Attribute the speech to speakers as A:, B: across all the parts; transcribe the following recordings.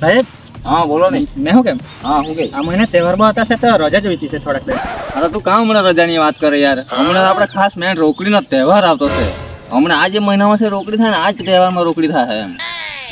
A: સાહેબ?
B: હા બોલો ને.
A: મેં શું કેમ?
B: હા હું કે.
A: આ મહિને તહેવારમાં હતા તો રજા જોઈતી છે થોડાક દિવસ
B: અરે તું કામ હમણાં રજાની વાત કરે યાર. હમણાં આપણે ખાસ મેન રોકડીનો તહેવાર આવતો છે. હમણાં આ જે મહિનામાં છે રોકડી થાય ને આ જ તહેવારમાં રોકડી થાય એમ.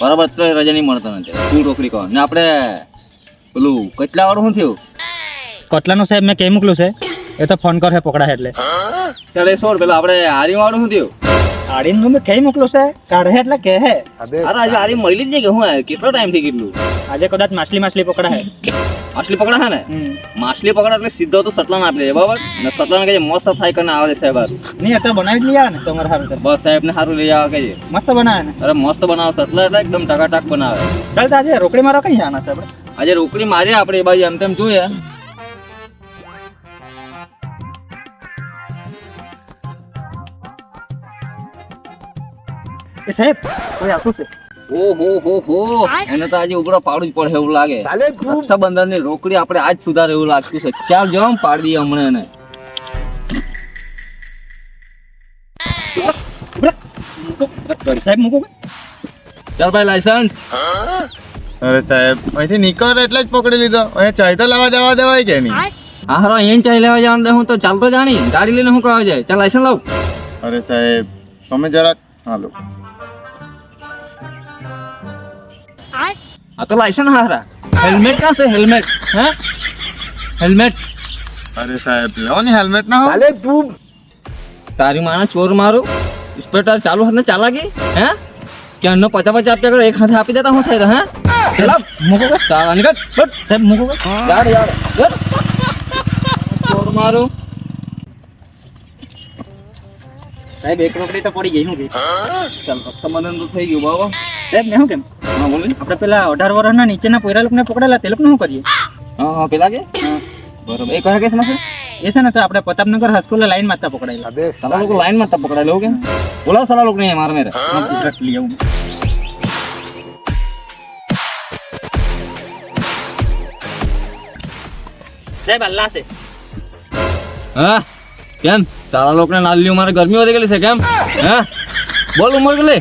B: બરાબર તો રજા નહીં મળતો નથી તું રોકડી કહો. ને આપણે પેલું કેટલા વાળું શું થયું?
A: કચલાનું સાહેબ મેં કેમ મોકલું છે? એ તો ફોન કરે પકડા એટલે.
B: ચાલ એ છોડ પેલું આપણે હારી વાળું શું થયું?
A: આડીનું મેં કઈ મોકલો છે? કાઢે એટલે કે હે.
B: અરે આજે આડી મળી જ નહીં કે હું આવ્યો કેટલો ટાઈમથી કેટલું?
A: આજે કદાચ માછલી માછલી પકડા હે.
B: માછલી પકડા હે ને? માછલી પકડા એટલે સીધો તો સટલાને આપી દે બરાબર? ને સટલાને કહીએ મસ્ત ફ્રાય કરીને આવે સાહેબ.
A: નહીં એ તો બનાવી જ લઈ આવે ને તમારે સારું બસ
B: બસ સાહેબને સારું લઈ આવે કહીએ
A: મસ્ત બનાવે ને.
B: અરે મસ્ત બનાવે સતલા એટલે એકદમ ટકાટક બનાવે.
A: ચાલ આજે રોકડી મારો કઈ જવાના છે આપણે
B: આજે રોકડી મારી આપણે બાજુ એમ તેમ જોઈએ.
A: એ સાહેબ કોઈ આવતું છે?
B: ઓહો હો હો એને તો આજે ઉભરો પાડવું જ પડે એવું લાગે. રક્ષાબંધનની રોકડી આપણે આજ સુધારે એવું લાગતું છે. ચાલ જો આમ પાડી દઈએ હમણાં એને.
A: સાહેબ મૂકો
B: ચાલ ભાઈ લાયસન્સ
C: અરે સાહેબ અહીંથી નીકળ એટલે જ પકડી લીધો. અહીંયા ચાય તો લાવવા જવા દેવાય કે નહીં?
B: હા હારો અહીંયા ચાઈ લેવા જવાનું દે હું તો ચાલતો જાણી. ગાડી લઈને હું કહેવા જાય? ચાલ લાયસન્સ લાવ.
C: અરે સાહેબ તમે જરાક હાલો.
B: હા તો લાયસન્સ હારા હેલ્મેટ ક્યાં છે હેલ્મેટ હે હેલ્મેટ
C: અરે સાહેબ લો ને હેલ્મેટ ના હો
B: તારી માના ચોર મારું સ્પેટર ચાલુ હાથને ચાલાકી હે ક્યાંનો પચા પચા આપ્યા કરો એક હાથે આપી દેતા હું થાય તો હે ચાલ મૂકો કે ચાલ નીકળ બટ
A: સાહેબ મૂકો
B: યાર યાર યાર ચોર મારું
A: સાહેબ એક રોકડી તો પડી ગઈ શું કે
B: ચાલ રક્ષાબંધન તો થઈ ગયું બાબા
A: સાહેબ મેં શું કેમ
B: હા બોલી
A: આપણે પેલા અઢાર વર્ષના નીચેના પોયરા લોકોને પકડેલા તે લોકોને શું કરીએ?
B: હા હા પેલા કે? બરોબર. એ કયા કેસમાં છે?
A: એ છે ને તો આપણે પ્રતાપનગર હાઈસ્કૂલ લાઈનમાં પકડાયેલા.
B: સાલા લોકો લાઈનમાં પકડાય લોકો કે? બોલાવો સાલા લોકો નહીં મારે મેરે.
A: ગુજરાત લઈ આવું. સાહેબ અલ્લાહ છે
B: હા કેમ? સારા લોકોને નાલ્યું મારે ગરમી વધી ગયેલી છે કેમ? હા? બોલ ઉમર કેટલી?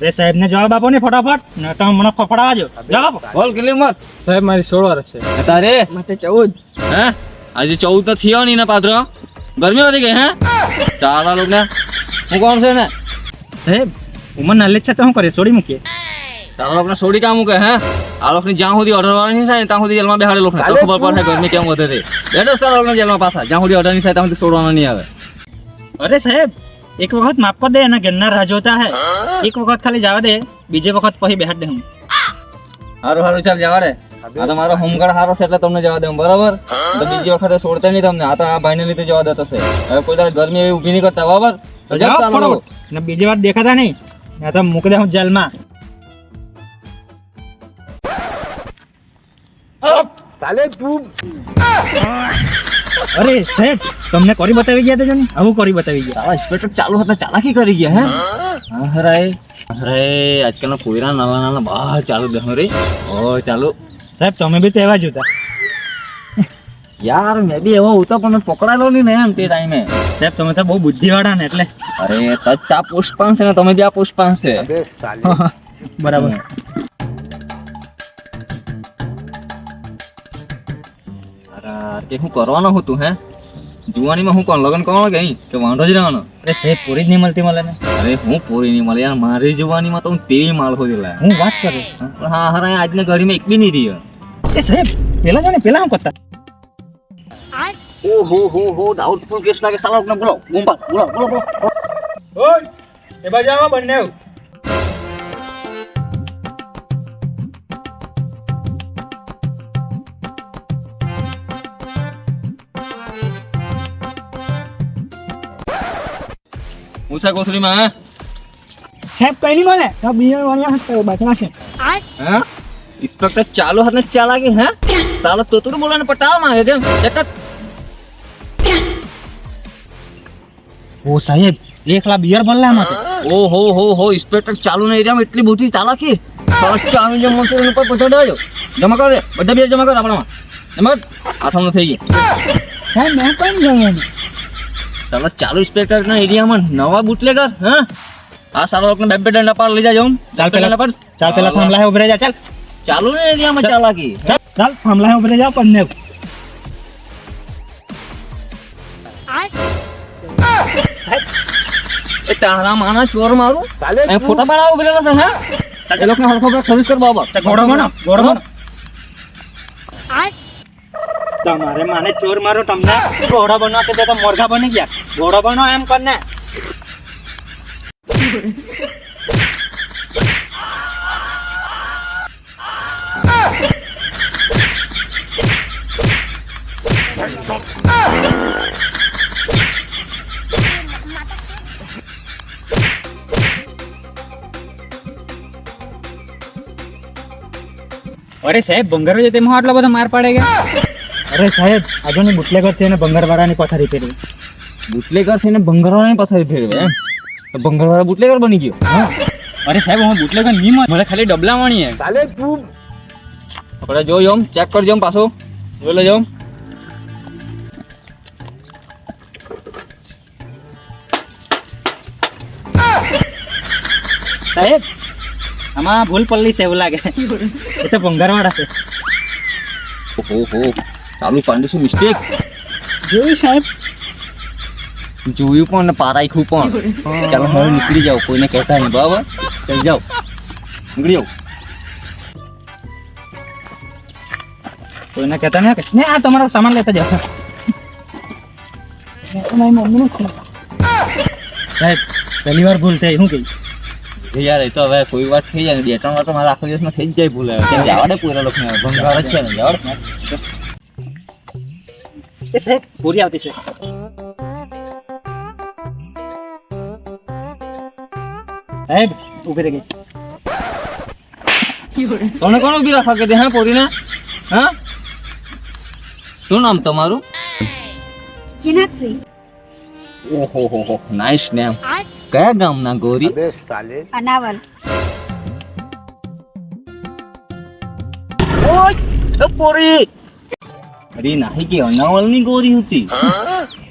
A: અરે સાહેબ ને જવાબ આપો ને ફટાફટ. ને તમે મને ફફડાવજો જવાબ
B: બોલ કેટલી ઉંમર
A: સાહેબ મારી સોળ વર્ષ છે.
B: તારે?
A: માટે ચૌદ.
B: હે? આજે ચૌદ તો થયો નહીં ને પાત્ર. ગરમી વધી ગઈ હે? સાલા લોકોને. હું કોણ છે ને?
A: સાહેબ ઉંમર નાલી છે તો હું કરીએ? છોડી મૂકીએ.
B: સાલા લોકોને છોડી કામ મૂકે હે? આ લોકોની જ્યાં સુધી ઓર્ડર વાળા નહીં થાય ત્યાં સુધી જેલમાં બેહાડે લોકો તો ખબર પડે ગરમી કેમ વધે છે બેઠો સર લોકોને જેલમાં પાછા. જ્યાં સુધી ઓર્ડર નહીં થાય ત્યાં સુધી છોડવાનો નહીં આવે.
A: અરે સાહેબ એક વખત માફ કરી દે એના ઘરના રાહ જોતા હે એક વખત ખાલી જવા દે બીજે વખત પછી બેહાડ દે હું
B: સારું સારું ચાલ જવા દે આ તો મારો હોમગાર્ડ સારો છે એટલે તમને જવા દઉં બરાબર? તો બીજી વખતે છોડતા નહીં તમને આ તો આ ભાઈને લીધે જવા દેતો છે. હવે કોઈ તારે ગરમી એવી ઊભી નહીં કરતા બરાબર? તો ચાલો.
A: ને બીજી વાર દેખાતા નહીં. ને તો મૂકી દે હું જેલમાં. અરે સાહેબ તમને કરી બતાવી ગયા હતા ને આવું કરી બતાવી ગયા.
B: સાલા ઇન્સ્પેક્ટર ચાલુ હતા ચાલાકી કરી ગયા હે? અરે અરે આજકાલના કોઈરા નાના નાના બહાર ચાલુ દે રે. ઓ ચાલુ.
A: સાહેબ તમે બી તેવા જ હતા.
B: યાર મેં બી એવો હતો પણ પકડાયેલો નહીં ને એમ તે ટાઈમે.
A: સાહેબ તમે તો બહુ બુદ્ધિવાળા ને એટલે.
B: અરે તજ આ પુષ્પાન છે ને તમે બી આ પુષ્પાંશ છે.
A: બરાબર.
B: અરે હું કરવાનો હતું હે? જુવાનીમાં હું કોણ? લગ્ન કરવાનો કે કે વાંધો જ રહેવાનો?
A: અરે સાહેબ પૂરી જ નહીં મળતી મળે ને.
B: અરે હું પૂરી નહીં મળે યાર મારી જુવાનીમાં તો હું તેવી માલ ખોદી લાયા
A: હું વાત કરું?
B: પણ હા હા આજના ઘડીમાં એક બી નહીં રહી
A: એ સાહેબ પેલા જો ને પેલા શું કરતા?
B: ઓહો હો હો ડાઉટફુલ કેસ લાગે સાલા બોલો ગુંબા બોલો બોલો બોલો.
A: ઓય એ બાજુ આવો બંને
B: ઉષા કોથળીમાં હે?
A: સાહેબ કઈ નહીં મળે. તો બિયર વાળા બાજુમાં છે.
B: હે? ઇન્સ્પેક્ટર ચાલુ હાથને ચાલાકી હે? સાલા તોતરું બોલાને પટાવા માંગે કેમ ચકટ
A: ઓ સાહેબ એકલા બિયર મળલા આમાં
B: ઓ હો હો હો ઇન્સ્પેક્ટર ચાલુ ના એરિયામાં એટલી બધી ચાલાકી સાલા ચાવી જેમ મનસુર ઉપર પછાડાયો જમા કર દે. બધા બિયર જમા કર આપણામાં. જમા કર. આથમનું થઈ ગયું
A: સાહેબ મેં કઈ નહીં જોયું
B: સાલા ચાલુ ઇન્સ્પેક્ટર ના એરિયામાં નવા બુટલેગર હા? આ સાલા લોકોને બે બે દંડા પાર લઈ જાજો
A: ચાલ પેલા
B: પર
A: ચાલ પેલા થાંભલા હે ઉભરે જા ચાલ.
B: ચાલુ ને એરિયામાં ચાલાકી.
A: ચાલ ચાલ થાંભલા ઉપર જાઓ પન્ને
B: એ તારા માના ચોર મારું. એ ફોટા પાડાવો પેલા છે હે? એ લોકોને હરખો બ્રેક સર્વિસ કર બાબા.
A: ચાલ, ઘોડો બનો ઘોડો બનો. તમારે મને ચોર મારો તમને ઘોડો બનવા કે તો મોરઘા બની ગયા. ઘોડો બનો એમ કરને અરે સાહેબ બંગારો છે તેમાં આટલો બધો માર પાડે ગયા? અરે સાહેબ આજે બુટલેગર છે અને ભંગારવાળાની પથારી ફેરવી
B: બુટલેગર છે ને બંગારવાળાની પથારી ફેરવી એમ? તો બંગારવાળા બુટલેગર બની ગયો.
A: અરે સાહેબ હું બુટલેગર નહીં મળે મને ખાલી ડબલા વાણી હે
B: આપણે જો જોમ ચેક કરજો પાછો. જોઈ લેજો
A: સાહેબ આમાં ભૂલ પલ્લી છે એવું લાગે. એ તો ભંગારવાળા છે.
B: ઓહો પાંડે શું મિસ્ટેક
A: જોયું સાહેબ?
B: જોયું પણ પારાખ્યું પણ. ચાલો હવે નીકળી જાઓ કોઈને કહેતા નહીં, બરાબર? ચાલ, જાઓ. નીકળી જાઓ
A: કોઈને કહેતા નહીં આ તમારો સામાન લેતા જાઓ. સાહેબ, પહેલી વાર ભૂલ થઈ, શું કહી?
B: યાર, એ તો હવે કોઈ વાર થઈ જાય બે, ત્રણ વાર તો મારા આખો દિવસમાં થઈ જાય ભૂલ કેમ જવા દે પૂરા લોકો ભંગાર જ છે ને જવા દે
A: એ સાહેબ પૂરી આવતી છે સાહેબ ઊભી રહી ગઈ
B: તમને કોણ ઊભી રાખવા કે હા પોરીને હા શું નામ તમારું
D: જીનાક્ષી
B: ઓહો હો હો નાઇસ નેમ કયા ગામના ગોરી
D: અનાવલ
B: ઓય પોરી અરે નાહી કે અનાવલની ગોરી હતી.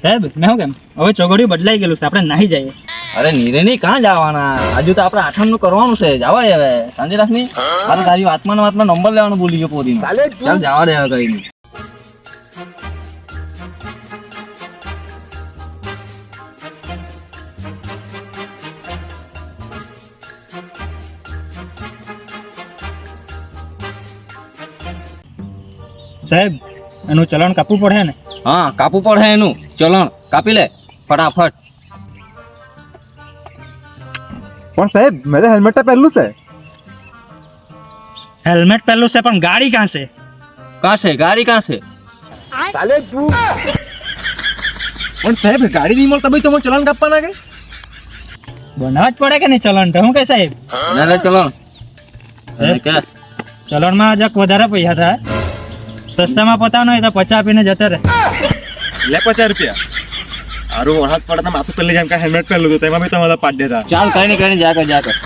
A: સાહેબ મેં કેમ? હવે ચોગડિયું બદલાઈ ગયેલું છે આપણે નાહી જઈએ.
B: અરે નીરે નહીં કાં જવાના? હજુ તો આપણે આઠમનું કરવાનું છે જવા હવે. સાંજે રાખની? મારે તારી વાતમાં વાતમાં નંબર લેવાનો ભૂલી ગયો પોરી ચાલ જવા દે કઈ
A: સાહેબ એનું ચલણ કાપવું પડે ને?
B: હા કાપવું પડે એનું. ચલણ. કાપી લે. ફટાફટ.
C: પણ સાહેબ મેં તો હેલ્મેટ પહેરલું છે.
A: હેલ્મેટ પહેરલું છે પણ ગાડી કાં છે?
B: કાં છે? ગાડી કાં છે?
C: પણ સાહેબ ગાડી નહીં મળતા ભાઈ મને ચલણ કાપવાના કે?
A: બનાવવા જ પડે કે નહીં ચલણ? તો શું કે સાહેબ?
B: ના ચલણ. ચલણમાં
A: ચલણમાં જરાક વધારે પૈસા થાય. સસ્તામાં પતાવવાનો હોય તો પચાસ આપીને જતા રહે.
C: લે પચાસ રૂપિયા. આરું વરસાદ પડે તો માથું પહેલી જેમ કે હેલ્મેટ પહેરલું હતું તેમાં બી તમારા પાડ દેતા.
B: ચાલ કઈ નહીં કઈ નહીં જા કર જા કર.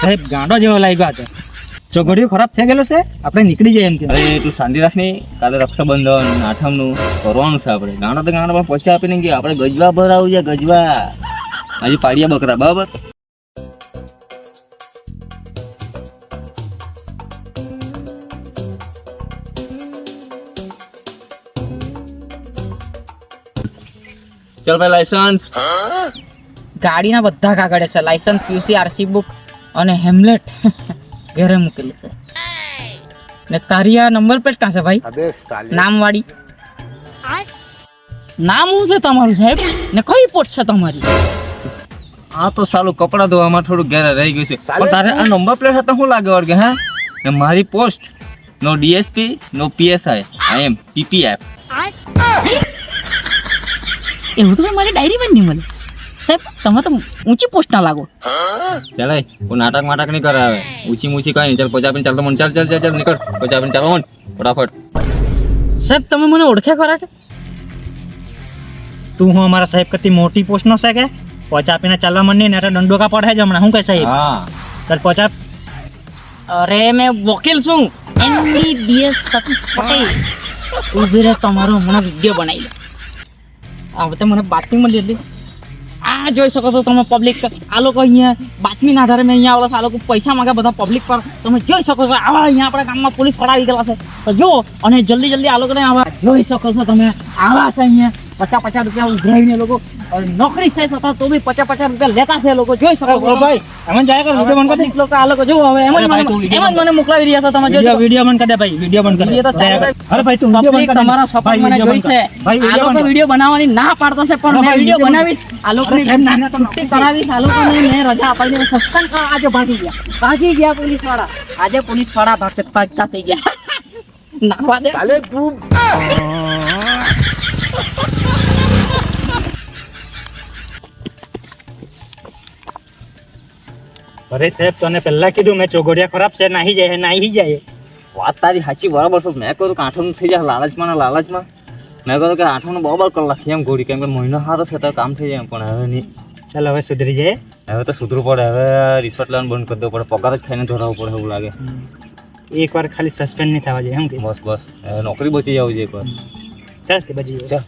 A: સાહેબ ગાંડો જેવો લાગ્યો હતો ચોગડિયું ખરાબ થઈ ગયેલો છે? આપણે નીકળી જઈએ એમ કે.
B: અરે તું શાંતિ રાખની. કાલે રક્ષાબંધન આઠમનું કરવાનું છે આપણે. ગાંડો તો ગાંડો પણ પછી આપીને ગયા. આપણે ગજવા ભરાવું છે ગજવા. હજી પાડિયા બકરા બરાબર? ચાલ ભાઈ લાયસન્સ
E: ગાડીના બધા કાગળ છે. લાયસન્સ પીયુસી આરસી બુક અને હેમલેટ ઘરે મૂકેલું છે. ને તારી આ નંબર પ્લેટ કાં છે ભાઈ? નામ વાળી નામ શું છે તમારું સાહેબ? ને કઈ પોટ છે તમારી?
B: આ તો સાલું કપડા ધોવામાં થોડું ઘેરે રહી ગયું છે. પણ તારે આ નંબર પ્લેટ હતા શું લાગે વળગે હે? ને મારી પોસ્ટ નો ડીએસપી નો પીએસઆઈ આઈ એમ પીપીએફ
E: એવું તો ભાઈ મારી ડાયરીમાં જ નહીં મળે સાહેબ તમે તો ઊંચી પોસ્ટના લાગો.
B: ચાલે હું નાટક માટક નહીં કરાવે ઊંચી ઊંચી કઈ નહીં. ચાલ પછી આપીને ચાલતો મને. ચાલ ચાલ ચાલ ચાલ નીકળ. પછી આપીને ચાલો મન. ફટાફટ.
E: સાહેબ તમે મને ઓળખ્યા ખરા કે?
A: તું હું અમારા સાહેબ કરતી મોટી પોસ્ટનો છે કે? પચાસ આપીને ચાલવા મને ને એટલે દંડો કા પડે જ હમણાં. શું કહે સાહેબ?
B: હા.
A: ચાલ પચાસ.
E: અરે મેં વકીલ છું. એમબીબીએસ સતીશ પટેલ. ઊભી રહે તમારો હમણાં વીડિયો બનાવી લે આ વખતે મને બાતમી મળી એટલે આ જોઈ શકો છો તમે પબ્લિક આ લોકો અહીંયા બાતમીના આધારે મેં અહીંયા આવેલા છે. આ લોકો પૈસા માગે બધા પબ્લિક પર. તમે જોઈ શકો છો, આવા અહીંયા આપણા ગામમાં પોલીસ આવી ગયેલા છે. તો જુઓ, અને જલ્દી જલ્દી આ લોકોને આવા જોઈ શકો છો તમે. આવા છે અહીંયા. પચાસ પચાસ રૂપિયા ઉઘરાવીને લોકો નોકરી છે છતાં તો બી પચાસ પચાસ રૂપિયા લેતા છે લોકો જોઈ શકો છો.
A: ભાઈ એમ જાય કર વિડિયો બંધ કરી
E: લોકો આ લોકો જો હવે એમ જ
A: અરે ભાઈ, તું
E: મને
A: video
E: એમ જ મને મોકલાવી રહ્યા છો તમે જો
A: વિડિયો બંધ કરી દે ભાઈ વિડિયો બંધ કરી દે. અરે ભાઈ તું વિડિયો બંધ કરી
E: તમારા સપોર્ટ મને જોઈ છે.
A: ભાઈ
E: આ લોકો વીડિયો બનાવવાની ના પાડતા છે પણ મેં વીડિયો બનાવીશ. આ લોકોની
A: એમ ના, ના, તો
E: છુટ્ટી કરાવીશ આ લોકોને મેં રજા અપાઈને સસ્પેન્ડ કરવા આજે ભાગી ગયા. ભાગી ગયા પોલીસવાળા આજે પોલીસવાળા ભાગ ભાગતા થઈ ગયા. નાખવા દે
A: અરે સાહેબ તને પહેલા કીધું મેં ચોગડિયા ખરાબ છે નાહી જાય નાહી જાય
B: વાત તારી સાચી બરાબર છે. મેં કહ્યું કે થઈ જાય લાલચમાં ને લાલચમાં. મેં કહ્યું કે આઠમનું બરાબર કલાક એમ ગોળી કેમ કે મહિનો સારો છે તો કામ થઈ જાય પણ હવે નહીં.
A: ચાલ હવે સુધરી જાય.
B: હવે તો સુધરવું પડે હવે રિશ્વત લેવાનું બંધ કરી દેવું પડે પગાર જ ખાઈને ધરાવવું પડે એવું લાગે.
A: એક વાર ખાલી સસ્પેન્ડ નહીં થવા જાય એમ કે?
B: બસ બસ. નોકરી બચી જવું છે એકવાર
A: ચાલ બચી જાય
B: ચાલ.